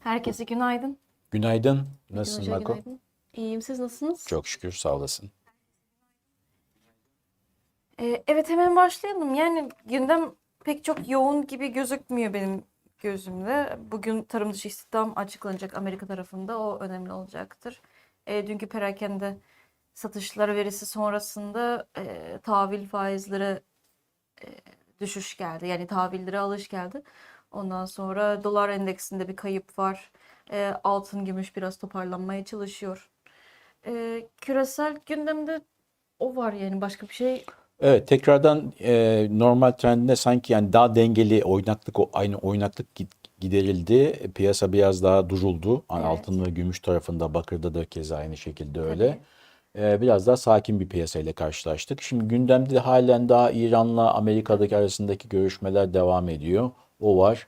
Herkese günaydın. Günaydın. Nasılsın Hoca günaydın. İyiyim siz nasılsınız? Çok şükür sağ olasın. Ee, evet hemen başlayalım. Yani gündem pek çok yoğun gibi gözükmüyor benim gözümde. Bugün tarım dışı istihdam açıklanacak Amerika tarafında. O önemli olacaktır. Ee, dünkü perakende satışlar verisi sonrasında e, tahvil faizleri e, düşüş geldi. Yani tahvillere alış geldi. Ondan sonra dolar endeksinde bir kayıp var. E, altın, gümüş biraz toparlanmaya çalışıyor. E, küresel gündemde o var yani başka bir şey Evet tekrardan e, normal trendine sanki yani daha dengeli oynaklık o- aynı oynaklık gi- giderildi. Piyasa biraz daha duruldu. Evet. altın ve gümüş tarafında bakırda da keza aynı şekilde öyle. E, biraz daha sakin bir piyasayla karşılaştık. Şimdi gündemde halen daha İran'la Amerika'daki arasındaki görüşmeler devam ediyor. O var.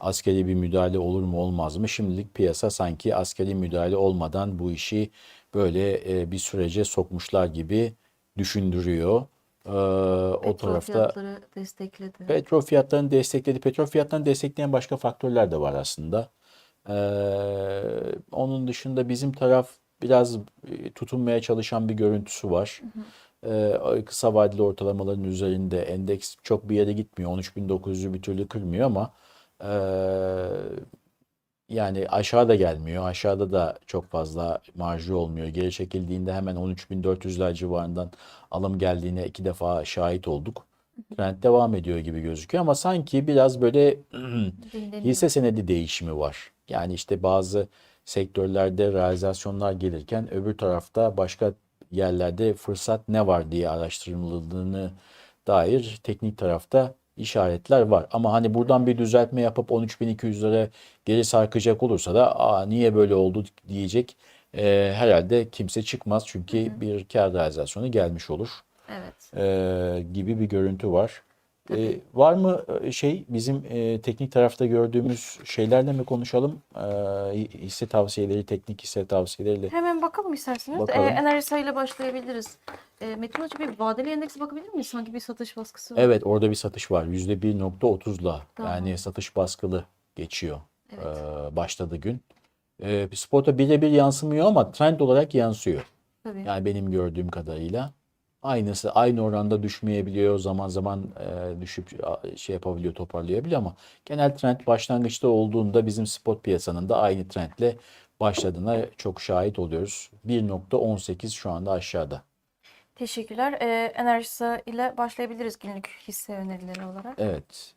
Askeri bir müdahale olur mu olmaz mı? Şimdilik piyasa sanki askeri müdahale olmadan bu işi böyle e, bir sürece sokmuşlar gibi düşündürüyor. Ee, o petrol tarafta fiyatları destekledi. petrol fiyatlarını destekledi. Petrol fiyatlarını destekleyen başka faktörler de var aslında. Ee, onun dışında bizim taraf biraz e, tutunmaya çalışan bir görüntüsü var. Ee, kısa vadeli ortalamaların üzerinde endeks çok bir yere gitmiyor. 13.900'ü bir türlü kırmıyor ama e, yani aşağıda gelmiyor. Aşağıda da çok fazla marjı olmuyor. Geri çekildiğinde hemen 13.400'ler civarından alım geldiğine iki defa şahit olduk. Trend devam ediyor gibi gözüküyor ama sanki biraz böyle hisse senedi değişimi var. Yani işte bazı sektörlerde realizasyonlar gelirken öbür tarafta başka yerlerde fırsat ne var diye araştırıldığını dair teknik tarafta işaretler var. Ama hani buradan bir düzeltme yapıp 13.200'lere geri sarkacak olursa da Aa, niye böyle oldu diyecek e, herhalde kimse çıkmaz. Çünkü bir kar realizasyonu gelmiş olur Evet. e, gibi bir görüntü var. E, var mı e, şey bizim e, teknik tarafta gördüğümüz şeylerle mi konuşalım? E, hisse tavsiyeleri, teknik hisse tavsiyeleriyle. Hemen bakalım isterseniz. Bakalım. E, enerji sayıyla başlayabiliriz. E, Metin Hoca bir vadeli endekse bakabilir miyiz? Sanki bir satış baskısı var. Evet orada bir satış var. %1.30'la Tamam. yani satış baskılı geçiyor. Evet. E, başladı gün. E, spota birebir yansımıyor ama trend olarak yansıyor. Tabii. Yani benim gördüğüm kadarıyla aynısı aynı oranda düşmeyebiliyor zaman zaman e, düşüp şey yapabiliyor toparlayabiliyor ama genel trend başlangıçta olduğunda bizim spot piyasanın da aynı trendle başladığına çok şahit oluyoruz. 1.18 şu anda aşağıda. Teşekkürler. E, enerji Sa ile başlayabiliriz günlük hisse önerileri olarak. Evet.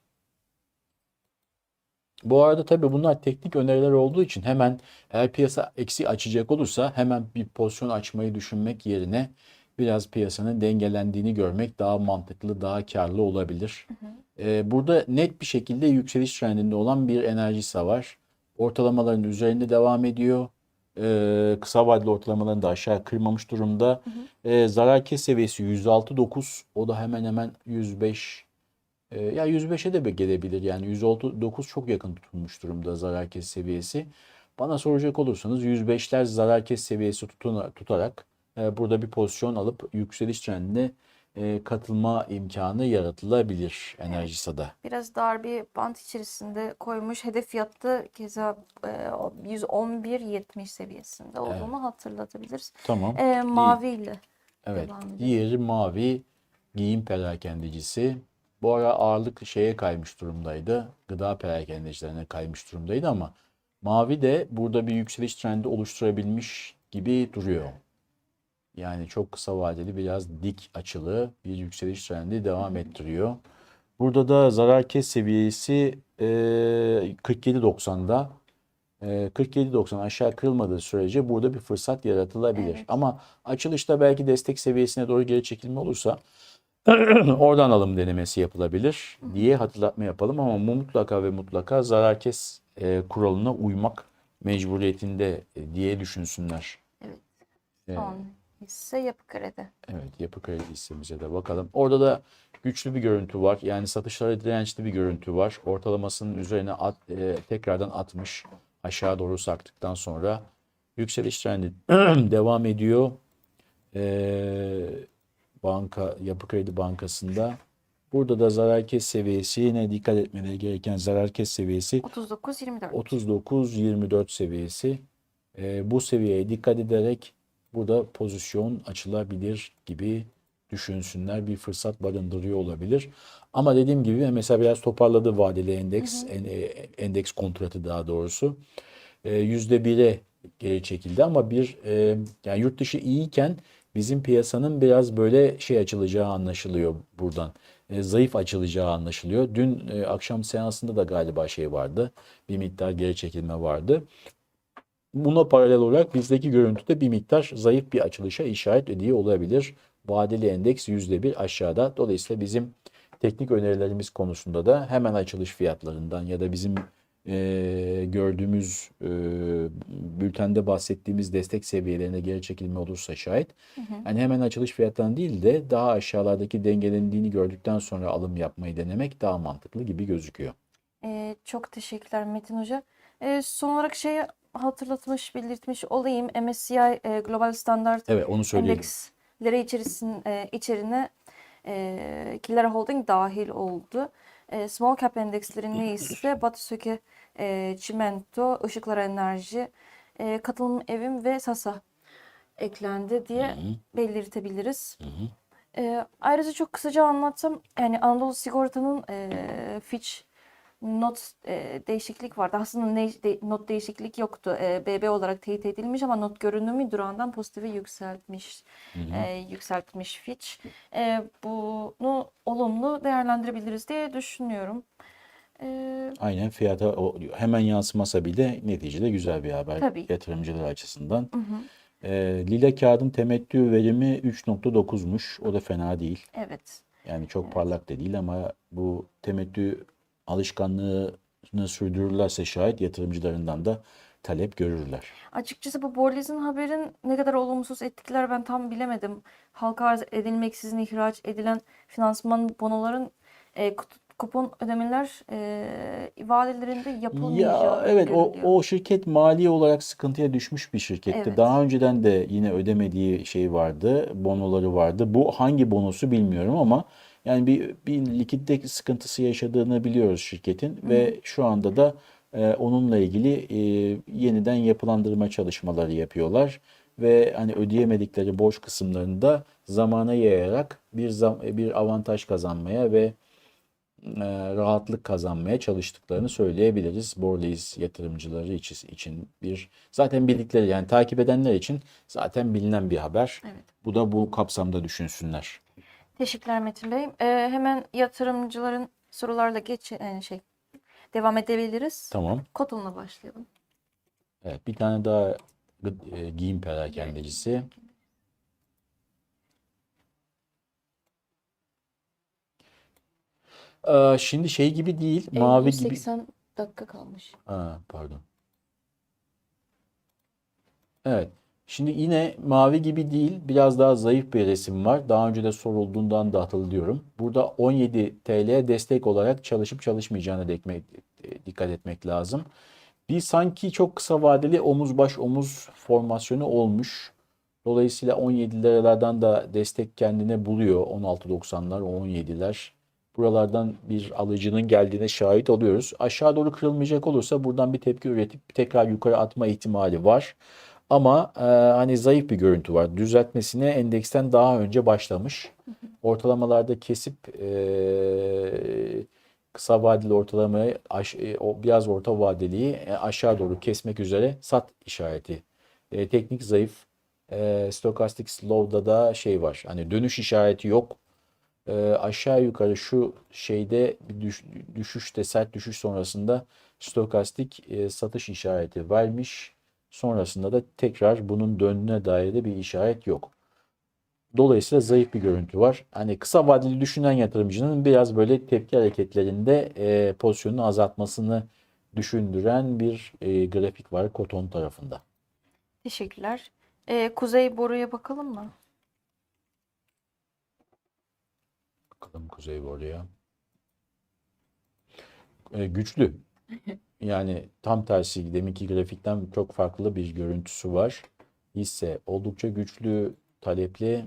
Bu arada tabii bunlar teknik öneriler olduğu için hemen eğer piyasa eksi açacak olursa hemen bir pozisyon açmayı düşünmek yerine biraz piyasanın dengelendiğini görmek daha mantıklı, daha karlı olabilir. Ee, burada net bir şekilde yükseliş trendinde olan bir enerjisi var. Ortalamaların üzerinde devam ediyor. Ee, kısa vadeli ortalamalarını da aşağı kırmamış durumda. Ee, zarar kes seviyesi 106.9. O da hemen hemen 105 ee, ya 105'e de gelebilir yani 109 çok yakın tutulmuş durumda zarar kes seviyesi. Bana soracak olursanız 105'ler zarar kes seviyesi tutuna, tutarak e, burada bir pozisyon alıp yükseliş trendine e, katılma imkanı yaratılabilir Enerjisa'da. Biraz dar bir bant içerisinde koymuş. Hedef fiyatı keza e, 111.70 seviyesinde olduğunu hatırlatabiliriz. Tamam. E, maviyle Evet. Diğeri mavi giyim perakendecisi. Bu ara ağırlık şeye kaymış durumdaydı. Gıda perakendecilerine kaymış durumdaydı ama mavi de burada bir yükseliş trendi oluşturabilmiş gibi duruyor. Yani çok kısa vadeli biraz dik açılı bir yükseliş trendi devam ettiriyor. Burada da zarar kes seviyesi e, 47.90'da. E, 47.90 aşağı kırılmadığı sürece burada bir fırsat yaratılabilir. Evet. Ama açılışta belki destek seviyesine doğru geri çekilme olursa oradan alım denemesi yapılabilir diye hatırlatma yapalım ama mutlaka ve mutlaka zarar kes e, kuralına uymak mecburiyetinde diye düşünsünler. Evet. Son hisse yapı kredi. Evet, yapı kredi hissemize de bakalım. Orada da güçlü bir görüntü var. Yani satışlara dirençli bir görüntü var. Ortalamasının üzerine at, e, tekrardan atmış. Aşağı doğru sarktıktan sonra yükseliş trendi devam ediyor. E, banka, Yapı Kredi Bankası'nda Burada da zarar kes seviyesi yine dikkat etmeleri gereken zarar kes seviyesi 39-24. 39-24 seviyesi. Ee, bu seviyeye dikkat ederek burada pozisyon açılabilir gibi düşünsünler. Bir fırsat barındırıyor olabilir. Ama dediğim gibi mesela biraz toparladı vadeli endeks, en- e, endeks kontratı daha doğrusu. Ee, %1'e geri çekildi ama bir e, yani yurt dışı iyiyken bizim piyasanın biraz böyle şey açılacağı anlaşılıyor buradan. E, zayıf açılacağı anlaşılıyor. Dün e, akşam seansında da galiba şey vardı. Bir miktar geri çekilme vardı. Buna paralel olarak bizdeki görüntüde bir miktar zayıf bir açılışa işaret ediyor olabilir. Vadeli endeks %1 aşağıda. Dolayısıyla bizim teknik önerilerimiz konusunda da hemen açılış fiyatlarından ya da bizim e, gördüğümüz e, bültende bahsettiğimiz destek seviyelerine geri çekilme olursa şayet yani hemen açılış fiyatlarından değil de daha aşağılardaki dengelendiğini gördükten sonra alım yapmayı denemek daha mantıklı gibi gözüküyor. Ee, çok teşekkürler Metin Hoca. Ee, son olarak şeyi hatırlatmış, belirtmiş olayım. MSCI e, Global Standard Evet onu söyleyelim. endeksleri içerisin, e, içerine e, Killara Holding dahil oldu. E, small cap endekslerinde ise Batı Söke, e, Çimento, Işıklar Enerji, e, Katılım Evim ve Sasa eklendi diye belirtebiliriz. E, ayrıca çok kısaca anlatsam yani Anadolu Sigorta'nın e, Fitch not e, değişiklik vardı. Aslında ne, de- not değişiklik yoktu. E, BB olarak teyit edilmiş ama not görünümü durağından pozitife yükseltmiş. E, yükseltmiş Fitch. E, bunu olumlu değerlendirebiliriz diye düşünüyorum. E, Aynen fiyata o hemen yansımasa bile neticede güzel bir haber Tabii. yatırımcılar açısından. Ee, lila kağıdın temettü verimi 3.9'muş. O da fena değil. evet. Yani çok parlak da değil ama bu temettü alışkanlığını sürdürürlerse şayet yatırımcılarından da talep görürler. Açıkçası bu Borliz'in haberin ne kadar olumsuz etkiler ben tam bilemedim. Halka arz edilmeksizin ihraç edilen finansman bonoların e, kupon ödemeler e, vadelerinde yapılmayacağı Ya evet o, o şirket mali olarak sıkıntıya düşmüş bir şirketti. Evet. Daha önceden de yine ödemediği şey vardı, bonoları vardı. Bu hangi bonosu bilmiyorum ama yani bir, bir likitte sıkıntısı yaşadığını biliyoruz şirketin ve şu anda da e, onunla ilgili e, yeniden yapılandırma çalışmaları yapıyorlar ve hani ödeyemedikleri borç kısımlarında zamana yayarak bir zam bir avantaj kazanmaya ve e, rahatlık kazanmaya çalıştıklarını söyleyebiliriz. Borleys yatırımcıları için, için bir zaten bildikleri yani takip edenler için zaten bilinen bir haber. Evet. Bu da bu kapsamda düşünsünler. Teşekkürler Metin Bey. E, hemen yatırımcıların sorularla geç e, şey devam edebiliriz. Tamam. Koton'la başlayalım. Evet, bir tane daha e, giyim perakendecisi. Ee, şimdi şey gibi değil, mavi gibi. 80 dakika kalmış. Ha, pardon. Evet. Şimdi yine mavi gibi değil, biraz daha zayıf bir resim var. Daha önce de sorulduğundan da hatırlıyorum. Burada 17 TL destek olarak çalışıp çalışmayacağına e, dikkat etmek lazım. Bir sanki çok kısa vadeli omuz baş omuz formasyonu olmuş. Dolayısıyla 17 liralardan da destek kendine buluyor. 16.90'lar, 17'ler. Buralardan bir alıcının geldiğine şahit oluyoruz. Aşağı doğru kırılmayacak olursa buradan bir tepki üretip tekrar yukarı atma ihtimali var. Ama e, hani zayıf bir görüntü var. Düzeltmesine endeksten daha önce başlamış. Ortalamalarda kesip e, kısa vadeli ortalamayı aş- e, o biraz orta vadeliyi e, aşağı doğru kesmek üzere sat işareti. E, teknik zayıf. E, Stochastic slow'da da şey var. Hani dönüş işareti yok. E, aşağı yukarı şu şeyde bir düş, düşüşte sert düşüş sonrasında stokastik e, satış işareti vermiş. Sonrasında da tekrar bunun döndüğüne dair de bir işaret yok. Dolayısıyla zayıf bir görüntü var. Hani kısa vadeli düşünen yatırımcının biraz böyle tepki hareketlerinde e, pozisyonunu azaltmasını düşündüren bir e, grafik var Koton tarafında. Teşekkürler. E, Kuzey Boru'ya bakalım mı? Bakalım Kuzey Boru'ya. E, güçlü. Yani tam tersi deminki grafikten çok farklı bir görüntüsü var. Hisse oldukça güçlü, talepli.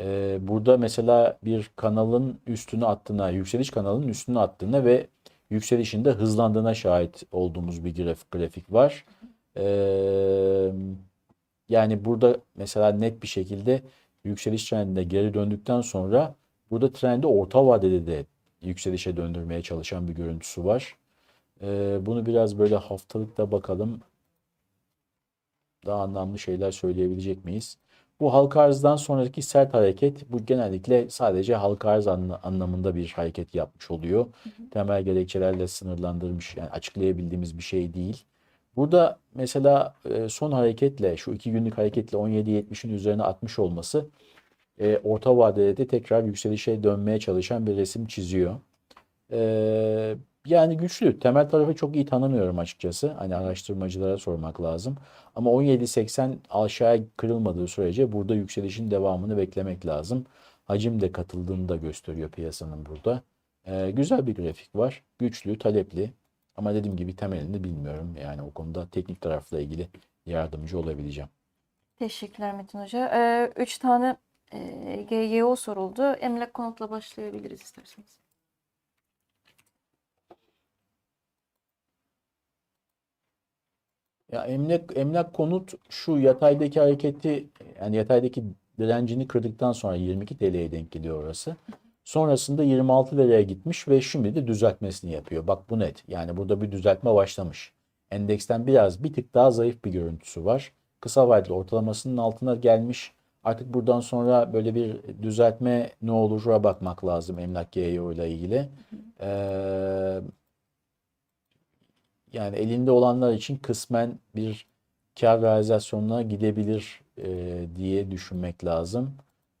Ee, burada mesela bir kanalın üstüne attığına, yükseliş kanalının üstüne attığına ve yükselişinde hızlandığına şahit olduğumuz bir grafik, grafik var. Ee, yani burada mesela net bir şekilde yükseliş trendine geri döndükten sonra burada trendi orta vadede de yükselişe döndürmeye çalışan bir görüntüsü var. Ee, bunu biraz böyle haftalıkta bakalım. Daha anlamlı şeyler söyleyebilecek miyiz? Bu halka arzdan sonraki sert hareket bu genellikle sadece halka arz anla- anlamında bir hareket yapmış oluyor. Temel gerekçelerle sınırlandırmış yani açıklayabildiğimiz bir şey değil. Burada mesela e, son hareketle şu iki günlük hareketle 17.70'in üzerine atmış olması e, orta vadede de tekrar yükselişe dönmeye çalışan bir resim çiziyor. Yani güçlü. Temel tarafı çok iyi tanımıyorum açıkçası. Hani araştırmacılara sormak lazım. Ama 17.80 aşağıya kırılmadığı sürece burada yükselişin devamını beklemek lazım. Hacim de katıldığını da gösteriyor piyasanın burada. E, güzel bir grafik var. Güçlü, talepli. Ama dediğim gibi temelini bilmiyorum. Yani o konuda teknik tarafla ilgili yardımcı olabileceğim. Teşekkürler Metin Hoca. Ee, üç tane e, GYO soruldu. Emlak konutla başlayabiliriz isterseniz. Ya emlak emlak konut şu yataydaki hareketi yani yataydaki direncini kırdıktan sonra 22 TL'ye denk geliyor orası. Sonrasında 26 liraya gitmiş ve şimdi de düzeltmesini yapıyor. Bak bu net. Yani burada bir düzeltme başlamış. Endeksten biraz bir tık daha zayıf bir görüntüsü var. Kısa vadeli ortalamasının altına gelmiş. Artık buradan sonra böyle bir düzeltme ne olur'a bakmak lazım emlak GEO ile ilgili. Ee, yani elinde olanlar için kısmen bir kar realizasyonuna gidebilir e, diye düşünmek lazım.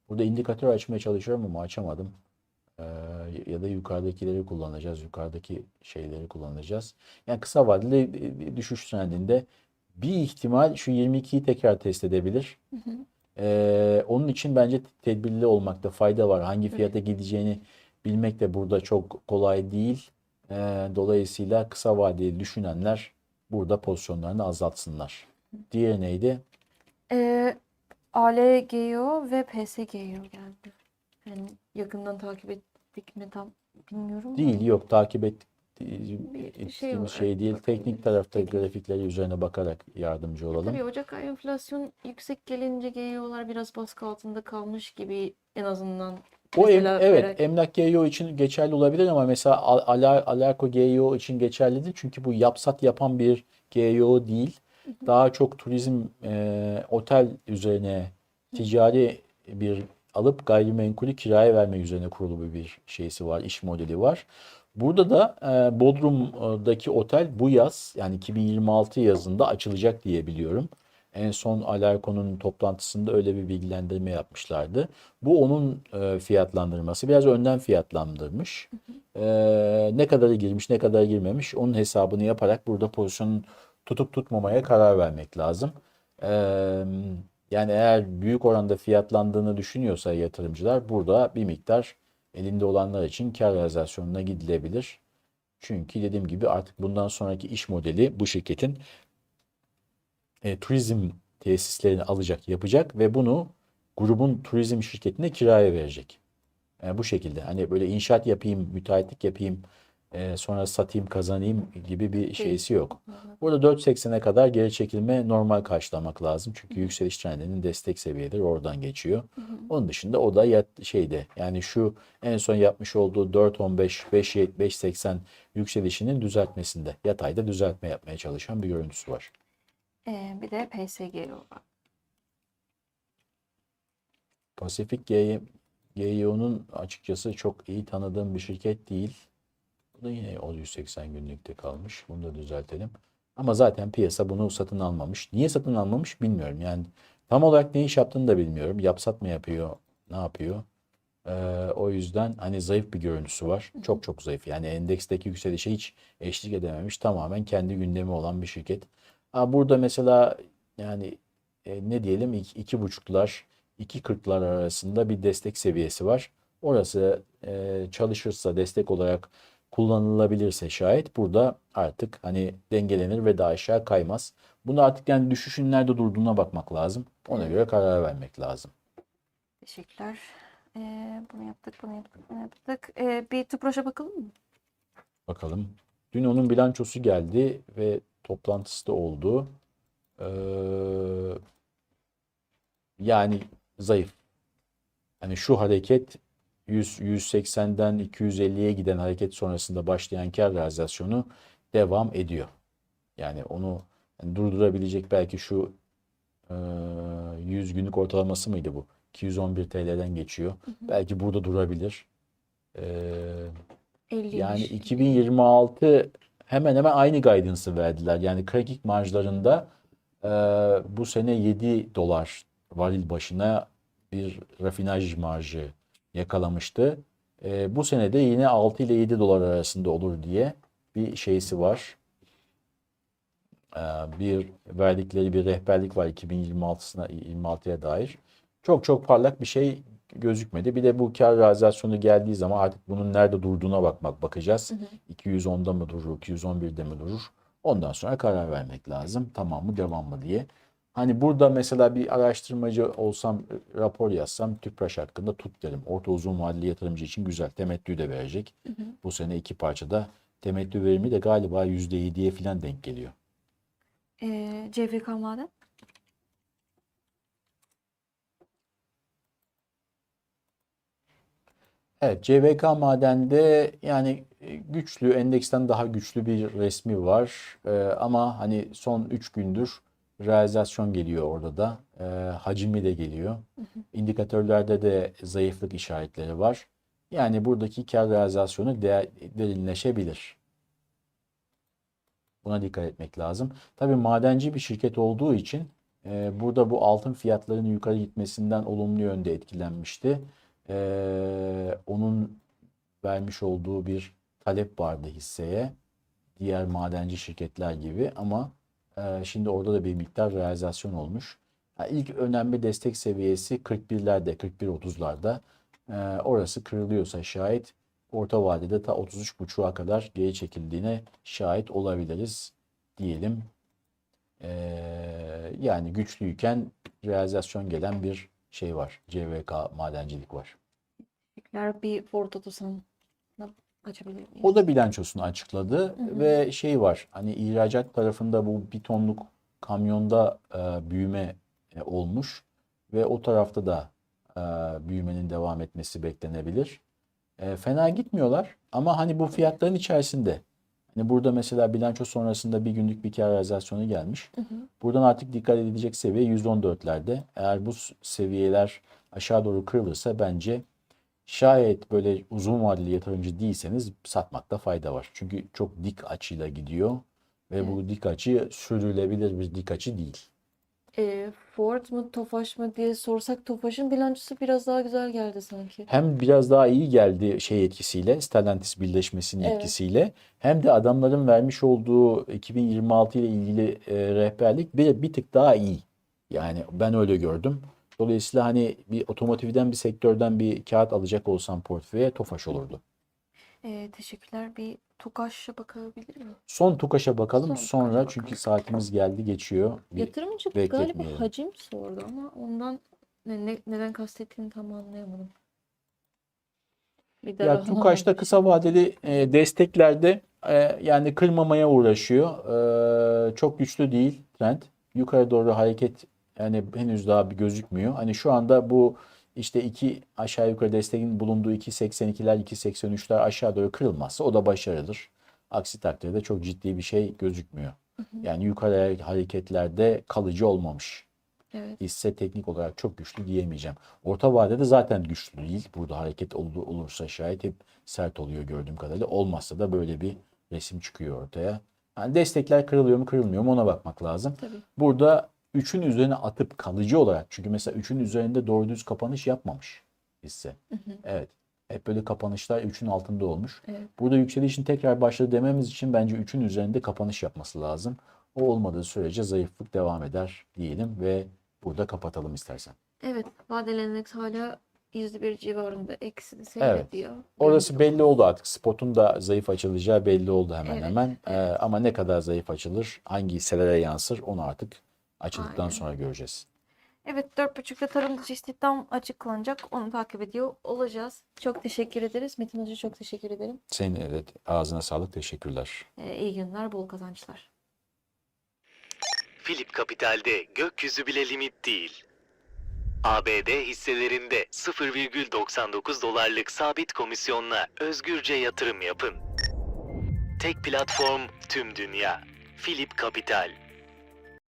Burada indikatör açmaya çalışıyorum ama açamadım. Ee, ya da yukarıdakileri kullanacağız. Yukarıdaki şeyleri kullanacağız. Yani kısa vadeli düşüş trendinde bir ihtimal şu 22'yi tekrar test edebilir. Ee, onun için bence tedbirli olmakta fayda var. Hangi fiyata gideceğini bilmek de burada çok kolay değil. Ee, dolayısıyla kısa vadeli düşünenler burada pozisyonlarını azaltsınlar. Diğeri neydi? Ee, ALGO ve PSGO geldi. Yani yakından takip ettik mi tam bilmiyorum. Değil yok takip et, Bir şey şey, olarak değil. bakabiliriz. Teknik tarafta Teknik. grafikleri üzerine bakarak yardımcı olalım. Tabii Ocak ayı enflasyon yüksek gelince GYO'lar biraz baskı altında kalmış gibi en azından O em- evet merak- emlak GEO için geçerli olabilir ama mesela Al- Ala- Alarko GEO için geçerli değil. Çünkü bu yapsat yapan bir GEO değil. Daha çok turizm, e, otel üzerine ticari bir alıp gayrimenkulü kiraya verme üzerine kurulu bir şeysi var, iş modeli var. Burada da e, Bodrum'daki otel bu yaz yani 2026 yazında açılacak diye biliyorum. En son Alarko'nun toplantısında öyle bir bilgilendirme yapmışlardı. Bu onun e, fiyatlandırması. Biraz önden fiyatlandırmış. E, ne kadarı girmiş, ne kadar girmemiş onun hesabını yaparak burada pozisyonun tutup tutmamaya karar vermek lazım. E, yani eğer büyük oranda fiyatlandığını düşünüyorsa yatırımcılar burada bir miktar elinde olanlar için kar realizasyonuna gidilebilir. Çünkü dediğim gibi artık bundan sonraki iş modeli bu şirketin e, turizm tesislerini alacak, yapacak ve bunu grubun turizm şirketine kiraya verecek. Yani bu şekilde hani böyle inşaat yapayım, müteahhitlik yapayım, e, sonra satayım, kazanayım gibi bir şeysi yok. Burada 4.80'e kadar geri çekilme normal karşılamak lazım. Çünkü yükseliş trendinin destek seviyeleri oradan geçiyor. Onun dışında o da yat, şeyde yani şu en son yapmış olduğu 4.15, 5.70, 5.80 yükselişinin düzeltmesinde, yatayda düzeltme yapmaya çalışan bir görüntüsü var. Ee, bir de PSGO var. Pasifik G- GEO'nun açıkçası çok iyi tanıdığım bir şirket değil. Bu da yine o 180 günlükte kalmış. Bunu da düzeltelim. Ama zaten piyasa bunu satın almamış. Niye satın almamış bilmiyorum. Yani tam olarak ne iş yaptığını da bilmiyorum. Yapsat mı yapıyor? Ne yapıyor? Ee, o yüzden hani zayıf bir görüntüsü var. Çok çok zayıf. Yani endeksteki yükselişe hiç eşlik edememiş. Tamamen kendi gündemi olan bir şirket. Burada mesela yani e, ne diyelim iki, iki buçuklar, iki kırklar arasında bir destek seviyesi var. Orası e, çalışırsa destek olarak kullanılabilirse şayet burada artık hani dengelenir ve daha aşağı kaymaz. Bunu artık yani düşüşün nerede durduğuna bakmak lazım. Ona göre karar vermek lazım. Teşekkürler. Ee, bunu yaptık, bunu yaptık, bunu yaptık. Ee, bir Tüpraş'a bakalım mı? Bakalım. Dün onun bilançosu geldi ve toplantısı da oldu. Ee, yani zayıf. Yani şu hareket 100, 180'den 250'ye giden hareket sonrasında başlayan kar realizasyonu devam ediyor. Yani onu yani durdurabilecek belki şu e, 100 günlük ortalaması mıydı bu? 211 TL'den geçiyor. Belki burada durabilir. Ee, 50 yani 2026 hemen hemen aynı guidance'ı verdiler. Yani cracking marjlarında e, bu sene 7 dolar varil başına bir rafinaj marjı yakalamıştı. E, bu sene de yine 6 ile 7 dolar arasında olur diye bir şeysi var. E, bir verdikleri bir rehberlik var 2026'sına 26'ya dair. Çok çok parlak bir şey gözükmedi. Bir de bu kar realizasyonu geldiği zaman artık bunun nerede durduğuna bakmak bakacağız. 210'da mı durur, 211'de mi durur? Ondan sonra karar vermek lazım. Tamam mı, devam mı diye. Hani burada mesela bir araştırmacı olsam, rapor yazsam Tüpraş hakkında tut derim. Orta uzun vadeli yatırımcı için güzel. Temettü de verecek. Bu sene iki parçada temettü verimi de galiba %7'ye falan denk geliyor. Ee, CVK Maden. Evet, CVK Maden'de yani e, güçlü, endeksten daha güçlü bir resmi var. Ee, ama hani son 3 gündür realizasyon geliyor orada da. Ee, hacmi de geliyor. İndikatörlerde de zayıflık işaretleri var. Yani buradaki kar realizasyonu değer, derinleşebilir. Buna dikkat etmek lazım. Tabii madenci bir şirket olduğu için e, burada bu altın fiyatlarının yukarı gitmesinden olumlu yönde etkilenmişti. E, onun vermiş olduğu bir talep vardı hisseye. Diğer madenci şirketler gibi ama e, şimdi orada da bir miktar realizasyon olmuş. Ha, ilk önemli destek seviyesi 41'lerde, 41-30'larda. E, orası kırılıyorsa şayet orta vadede ta 33.5'a kadar geri çekildiğine şahit olabiliriz diyelim. Ee, yani güçlüyken realizasyon gelen bir şey var. CVK madencilik var. Bir Ford Otosan'la açabilir miyim? O da bilançosunu açıkladı ve şey var. Hani ihracat tarafında bu bir tonluk kamyonda e, büyüme e, olmuş ve o tarafta da e, büyümenin devam etmesi beklenebilir. E, fena gitmiyorlar ama hani bu fiyatların içerisinde. Hani burada mesela bilanço sonrasında bir günlük bir kar realizasyonu gelmiş. Buradan artık dikkat edilecek seviye 114'lerde. Eğer bu seviyeler aşağı doğru kırılırsa bence şayet böyle uzun vadeli yatırımcı değilseniz satmakta fayda var. Çünkü çok dik açıyla gidiyor ve bu dik açı sürdürülebilir bir dik açı değil. Ee, Ford mu Tofaş mı diye sorsak Tofaş'ın bilançosu biraz daha güzel geldi sanki. Hem biraz daha iyi geldi şey etkisiyle, Stellantis birleşmesinin Evet. etkisiyle hem de adamların vermiş olduğu 2026 ile ilgili e, rehberlik bir, bir tık daha iyi. Yani ben öyle gördüm. Dolayısıyla hani bir otomotivden bir sektörden bir kağıt alacak olsam portföye Tofaş olurdu. Ee, teşekkürler. Bir Tokaş'a bakabilir miyim? Son TUKAŞ'a bakalım Son sonra TUKAŞ'a çünkü bakalım. saatimiz geldi geçiyor. Bir- Yatırımcı galiba bekletmeyelim. hacim sordu ama ondan ne, ne- neden kastettiğini tam anlayamadım. Bir de Ya Rahman TUKAŞ'ta kısa vadeli e, desteklerde e, yani kırmamaya uğraşıyor. E, çok güçlü değil trend. Yukarı doğru hareket yani henüz daha bir gözükmüyor. Hani şu anda bu işte iki aşağı yukarı desteğin bulunduğu 2.82'ler 2.83'ler aşağı doğru kırılmazsa o da başarıdır. Aksi takdirde çok ciddi bir şey gözükmüyor. Yani yukarı hareketlerde kalıcı olmamış. Evet. hisse teknik olarak çok güçlü diyemeyeceğim. Orta vadede zaten güçlü değil. Burada hareket ol- olursa şayet hep sert oluyor gördüğüm kadarıyla. Olmazsa da böyle bir resim çıkıyor ortaya. Yani destekler kırılıyor mu kırılmıyor mu ona bakmak lazım. Tabii. Burada 3'ün üzerine atıp kalıcı olarak çünkü mesela 3'ün üzerinde doğru düz kapanış yapmamış hisse. Evet. Hep böyle kapanışlar 3'ün altında olmuş. Evet. Burada yükselişin tekrar başladı dememiz için bence 3'ün üzerinde kapanış yapması lazım. O olmadığı sürece zayıflık devam eder diyelim ve burada kapatalım istersen. Evet. Vadeli endeks hala %1 civarında eksili seyrediyor. Orası Benim de belli oldu artık. Spot'un da zayıf açılacağı belli oldu hemen Evet, hemen. Ee, evet. ama ne kadar zayıf açılır, hangi hisselere yansır onu artık açıldıktan Aynen. sonra göreceğiz. Evet 4.30'da tarım dışı istihdam açıklanacak. Onu takip ediyor olacağız. Çok teşekkür ederiz. Metin Hoca çok teşekkür ederim. Senin evet ağzına sağlık teşekkürler. Ee, iyi günler, bol kazançlar. Philip Capital'de gökyüzü bile limit değil. ABD hisselerinde 0,99 dolarlık sabit komisyonla özgürce yatırım yapın. Tek platform tüm dünya. Philip Capital.